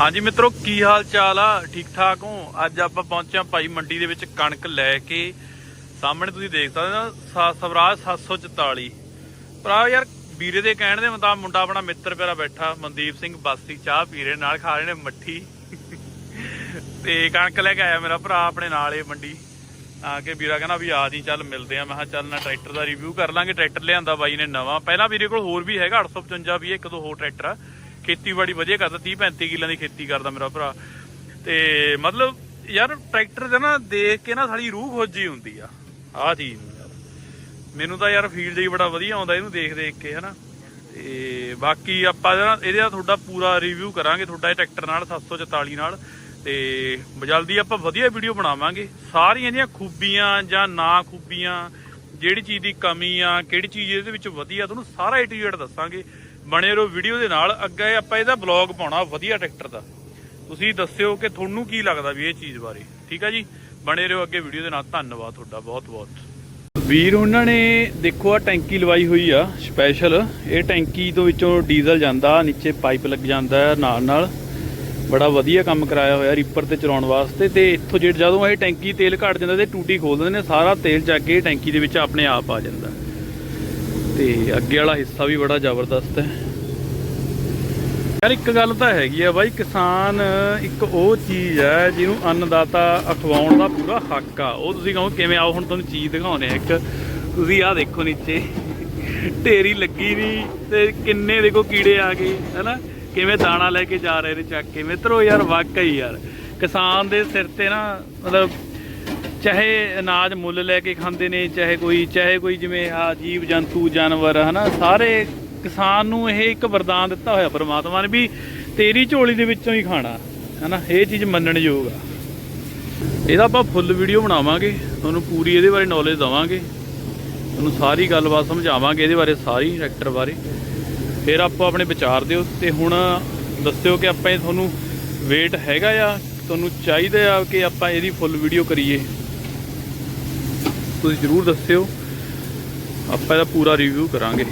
ਹਾਂਜੀ ਮਿੱਤਰੋ, ਕੀ ਹਾਲ ਚਾਲ ਆ? ਠੀਕ ਠਾਕ ਹੋ? ਅੱਜ ਆਪਾਂ ਪਹੁੰਚਿਆ ਭਾਈ ਮੰਡੀ ਦੇ ਵਿੱਚ ਕਣਕ ਲੈ ਕੇ। ਸਾਹਮਣੇ ਤੁਸੀਂ ਦੇਖ ਸਕਦੇ ਹੋ ਸਾ- ਸਵਰਾਜ 744 ਭਰਾ ਯਾਰ, ਵੀਰੇ ਦੇ ਕਹਿਣ ਦੇ ਮੁਤਾਬਕ ਮੁੰਡਾ ਆਪਣਾ ਮਿੱਤਰ ਪਿਆਰਾ ਬੈਠਾ, ਮਨਦੀਪ ਸਿੰਘ ਬਾਸੀ ਚਾਹ ਪੀ ਰਹੇ, ਨਾਲ ਖਾ ਰਹੇ ਨੇ ਮੱਠੀ। ਤੇ ਕਣਕ ਲੈ ਕੇ ਆਇਆ ਮੇਰਾ ਭਰਾ ਆਪਣੇ ਨਾਲ ਇਹ ਮੰਡੀ। ਆ ਕੇ ਵੀਰਾ ਕਹਿੰਦਾ ਵੀ ਆ ਜੀ, ਚੱਲ ਮਿਲਦੇ ਆ। ਮੈਂ ਕਿਹਾ ਚੱਲ ਨਾ ਟਰੈਕਟਰ ਦਾ ਰਿਵਿਊ ਕਰ ਲਾਂਗੇ। ਟਰੈਕਟਰ ਲਿਆਂਦਾ ਬਾਈ ਨੇ ਨਵਾਂ। ਪਹਿਲਾਂ ਵੀਰੇ ਕੋਲ ਹੋਰ ਵੀ ਹੈਗਾ 855 ਵੀ ਇੱਕ ਦੋ ਹੋਰ ਟਰੈਕਟਰ ਆ। ਖੇਤੀਬਾੜੀ ਵਧੀਆ ਕਰਦਾ 30 35 ਕਿੱਲਿਆਂ ਦੀ ਖੇਤੀ ਕਰਦਾ ਮੇਰਾ ਭਰਾ। ਤੇ ਮਤਲਬ ਯਾਰ ਟਰੈਕਟਰ ਦਾ ਨਾ ਦੇਖ ਕੇ ਨਾ ਸਾਡੀ ਰੂਹ ਖੋਜੀ ਹੁੰਦੀ ਆ, ਆਹ ਚੀਜ਼ ਮੈਨੂੰ ਤਾਂ ਯਾਰ ਫੀਲਡ ਹੀ ਬੜਾ ਵਧੀਆ ਆਉਂਦਾ, ਇਹਨੂੰ ਦੇਖ ਦੇਖ ਕੇ, ਹਨਾ। ਤੇ ਬਾਕੀ ਆਪਾਂ ਨਾ ਇਹਦੇ ਦਾ ਤੁਹਾਡਾ ਪੂਰਾ ਰਿਵਿਊ ਕਰਾਂਗੇ, ਤੁਹਾਡਾ ਇਹ ਟਰੈਕਟਰ ਨਾਲ 744 ਨਾਲ। ਤੇ ਜਲਦੀ ਆਪਾਂ ਵਧੀਆ ਵੀਡੀਓ ਬਣਾਵਾਂਗੇ। ਸਾਰੀਆਂ ਇਹਦੀਆਂ ਖੂਬੀਆਂ ਜਾਂ ਨਾ ਖੂਬੀਆਂ, ਜਿਹੜੀ ਚੀਜ਼ ਦੀ ਕਮੀ ਆ, ਕਿਹੜੀ ਚੀਜ਼ ਇਹਦੇ ਵਿੱਚ ਵਧੀਆ, ਤੁਹਾਨੂੰ ਸਾਰਾ ਏ ਟੂ ਜ਼ੈਡ ਦੱਸਾਂਗੇ। ਬਣੇ ਰਹੋ ਵੀਡੀਓ ਦੇ ਨਾਲ। ਅੱਗੇ ਆਪਾਂ ਇਹਦਾ ਬਲੌਗ ਪਾਉਣਾ, ਵਧੀਆ ਟਰੈਕਟਰ ਦਾ। ਤੁਸੀਂ ਦੱਸਿਓ ਕਿ ਤੁਹਾਨੂੰ ਕੀ ਲੱਗਦਾ ਵੀ ਇਹ ਚੀਜ਼ ਬਾਰੇ। ਠੀਕ ਆ ਜੀ? ਬਣੇ ਰਹੋ ਅੱਗੇ ਵੀਡੀਓ ਦੇ ਨਾਲ। ਧੰਨਵਾਦ ਤੁਹਾਡਾ, ਬਹੁਤ ਬਹੁਤ। ਵੀਰ, ਉਹਨਾਂ ਨੇ ਦੇਖੋ ਆ ਟੈਂਕੀ ਲਵਾਈ ਹੋਈ ਆ ਸਪੈਸ਼ਲ ਇਹ ਟੈਂਕੀ ਤੋਂ ਵਿੱਚੋਂ ਡੀਜ਼ਲ ਜਾਂਦਾ, ਨੀਚੇ ਪਾਈਪ ਲੱਗ ਜਾਂਦਾ ਨਾਲ ਨਾਲ। ਬੜਾ ਵਧੀਆ ਕੰਮ ਕਰਾਇਆ ਹੋਇਆ ਰੀਪਰ ਤੇ ਚਲਾਉਣ ਵਾਸਤੇ। ਤੇ ਇੱਥੋਂ ਜਿਹੜਾ ਜਦੋਂ ਇਹ ਟੈਂਕੀ ਤੇਲ ਘਟ ਜਾਂਦਾ ਤੇ ਟੂਟੀ ਖੋਲ ਦਿੰਦੇ ਨੇ, ਸਾਰਾ ਤੇਲ ਚੱਕ ਕੇ ਟੈਂਕੀ ਦੇ ਵਿੱਚ ਆਪਣੇ ਆਪ ਆ ਜਾਂਦਾ। ਤੇ ਅੱਗੇ ਵਾਲਾ ਹਿੱਸਾ ਵੀ ਬੜਾ ਜ਼ਬਰਦਸਤ ਹੈ। ਯਾਰ ਇੱਕ ਗੱਲ ਤਾਂ ਹੈਗੀ ਆ ਬਾਈ, ਕਿਸਾਨ ਇੱਕ ਉਹ ਚੀਜ਼ ਹੈ ਜਿਹਨੂੰ ਅੰਨਦਾਤਾ ਅਖਵਾਉਣ ਦਾ ਪੂਰਾ ਹੱਕ ਆ। ਉਹ ਤੁਸੀਂ ਕਹੋ ਕਿਵੇਂ ਆਓ ਹੁਣ ਤੁਹਾਨੂੰ ਚੀਜ਼ ਦਿਖਾਉਣੇ ਆ ਇੱਕ। ਤੁਸੀਂ ਆਹ ਦੇਖੋ ਨੀਚੇ। ਢੇਰੀ ਲੱਗੀ ਨਹੀਂ ਤੇ ਕਿੰਨੇ ਦੇਖੋ ਕੀੜੇ ਆ ਗਏ, ਹੈਨਾ? ਕਿਵੇਂ ਦਾਣਾ ਲੈ ਕੇ ਜਾ ਰਹੇ ਨੇ ਚੱਕ ਕੇ। ਮਿੱਤਰੋ ਯਾਰ ਵਾਕਈ ਯਾਰ, ਕਿਸਾਨ ਦੇ ਸਿਰ ਤੇ ਨਾ ਮਤਲਬ ਚਾਹੇ ਅਨਾਜ ਮੁੱਲ ਲੈ ਕੇ ਖਾਂਦੇ ਨੇ, ਚਾਹੇ ਕੋਈ ਚਾਹੇ ਕੋਈ ਜਿਵੇਂ ਆ ਜੀਵ ਜੰਤੂ, ਜਾਨਵਰ, ਹਨਾ, ਸਾਰੇ ਕਿਸਾਨ ਨੂੰ ਇਹ ਇੱਕ ਵਰਦਾਨ ਦਿੱਤਾ ਹੋਇਆ ਪਰਮਾਤਮਾ ਨੇ ਵੀ ਤੇਰੀ ਝੋਲੀ ਦੇ ਵਿੱਚੋਂ ਹੀ ਖਾਣਾ, ਹਨਾ, ਇਹ ਚੀਜ਼ ਮੰਨਣਯੋਗ ਆ। ਇਹਦਾ ਆਪਾਂ ਫੁੱਲ ਵੀਡੀਓ ਬਣਾਵਾਂਗੇ, ਤੁਹਾਨੂੰ ਪੂਰੀ ਇਹਦੇ ਬਾਰੇ ਨੌਲੇਜ ਦਵਾਂਗੇ, ਤੁਹਾਨੂੰ ਸਾਰੀ ਗੱਲਬਾਤ ਸਮਝਾਵਾਂਗੇ ਇਹਦੇ ਬਾਰੇ ਸਾਰੀ ਟਰੈਕਟਰ ਬਾਰੇ। ਫਿਰ ਆਪਾਂ ਆਪਣੇ ਵਿਚਾਰ ਦਿਓ ਤੇ ਹੁਣ ਦੱਸਿਓ ਕਿ ਆਪਾਂ ਇਹ ਤੁਹਾਨੂੰ ਵੇਟ ਹੈਗਾ ਆ, ਤੁਹਾਨੂੰ ਚਾਹੀਦਾ ਆ ਕਿ ਆਪਾਂ ਇਹਦੀ ਫੁੱਲ ਵੀਡੀਓ ਕਰੀਏ। ਤੁਸੀਂ ਜਰੂਰ ਦੱਸਿਓ। ਆਪਾਂ ਇਹਦਾ ਪੂਰਾ ਰਿਵਿਊ ਕਰਾਂਗੇ।